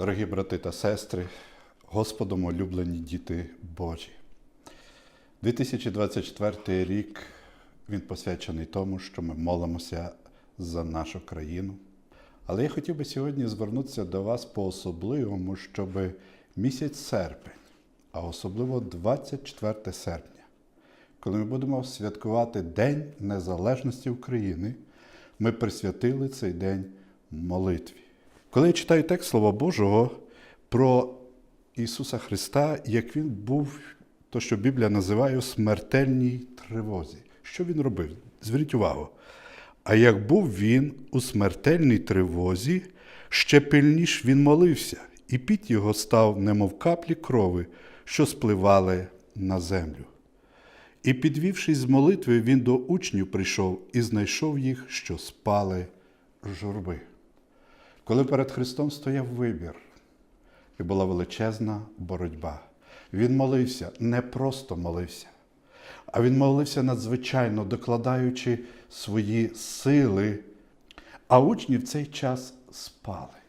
Дорогі брати та сестри, Господом улюблені діти Божі. 2024 рік він посвячений тому, що ми молимося за нашу країну. Але я хотів би сьогодні звернутися до вас по-особливому, щоб місяць серпень, а особливо 24 серпня, коли ми будемо святкувати День Незалежності України, ми присвятили цей день молитві. Коли я читаю текст Слова Божого про Ісуса Христа, як Він був, то, що Біблія називає у смертельній тривозі. Що Він робив? Зверніть увагу. А як був він у смертельній тривозі, ще пильніш він молився, і піт його став, немов каплі крови, що спливали на землю. І, підвівшись з молитви, він до учнів прийшов і знайшов їх, що спали журби. Коли перед Христом стояв вибір, і була величезна боротьба. Він молився, не просто молився, а він молився надзвичайно, докладаючи свої сили, а учні в цей час спали.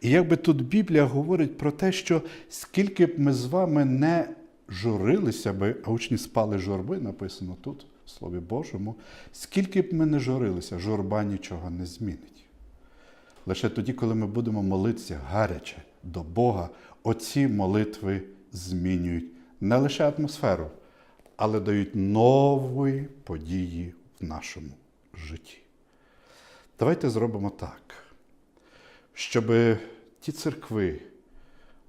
І якби тут Біблія говорить про те, що скільки б ми з вами не журилися би, а учні спали журби, написано тут, в Слові Божому, скільки б ми не журилися, журба нічого не змінить. Лише тоді, коли ми будемо молитися гаряче до Бога, оці молитви змінюють не лише атмосферу, але дають нові події в нашому житті. Давайте зробимо так, щоб ті церкви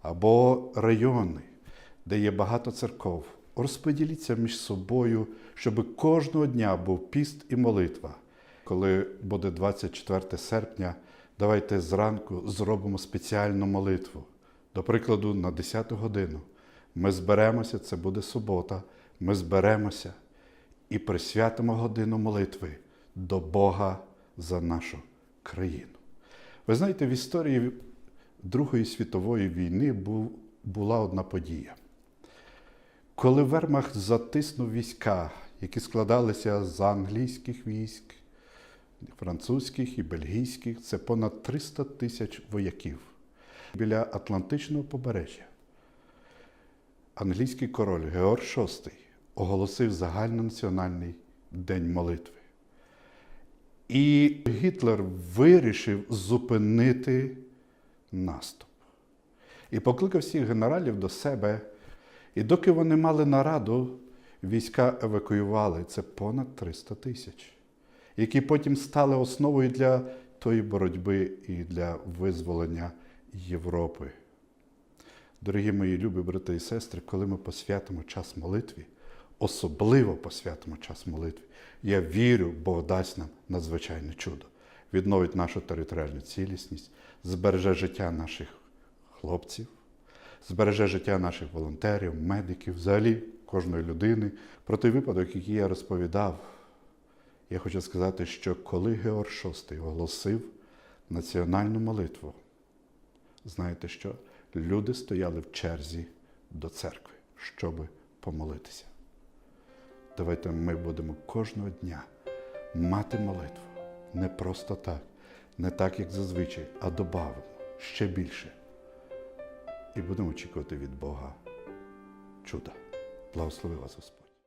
або райони, де є багато церков, розподіліться між собою, щоб кожного дня був піст і молитва. Коли буде 24 серпня, давайте зранку зробимо спеціальну молитву. До прикладу, на 10 годину. Ми зберемося, це буде субота, ми зберемося і присвятимо годину молитви до Бога за нашу країну. Ви знаєте, в історії Другої світової війни була одна подія. Коли Вермахт затиснув війська, які складалися з англійських військ, французьких і бельгійських, це понад 300 тисяч вояків біля Атлантичного побережжя. Англійський король Георг VI оголосив загальнонаціональний день молитви. І Гітлер вирішив зупинити наступ. І покликав всіх генералів до себе. І доки вони мали нараду, війська евакуювали це понад 300 тисяч, які потім стали основою для тої боротьби і для визволення Європи. Дорогі мої любі брати і сестри, коли ми посвятимо час молитві, особливо посвятимо час молитві, я вірю, Бог дасть нам надзвичайне чудо, відновить нашу територіальну цілісність, збереже життя наших хлопців, збереже життя наших волонтерів, медиків, взагалі кожної людини. Про той випадок, який я розповідав, я хочу сказати, що коли Георг VI оголосив національну молитву, знаєте що? Люди стояли в черзі до церкви, щоб помолитися. Давайте ми будемо кожного дня мати молитву не просто так, не так, як зазвичай, а добавимо ще більше. І будемо очікувати від Бога чуда. Благослови вас Господь.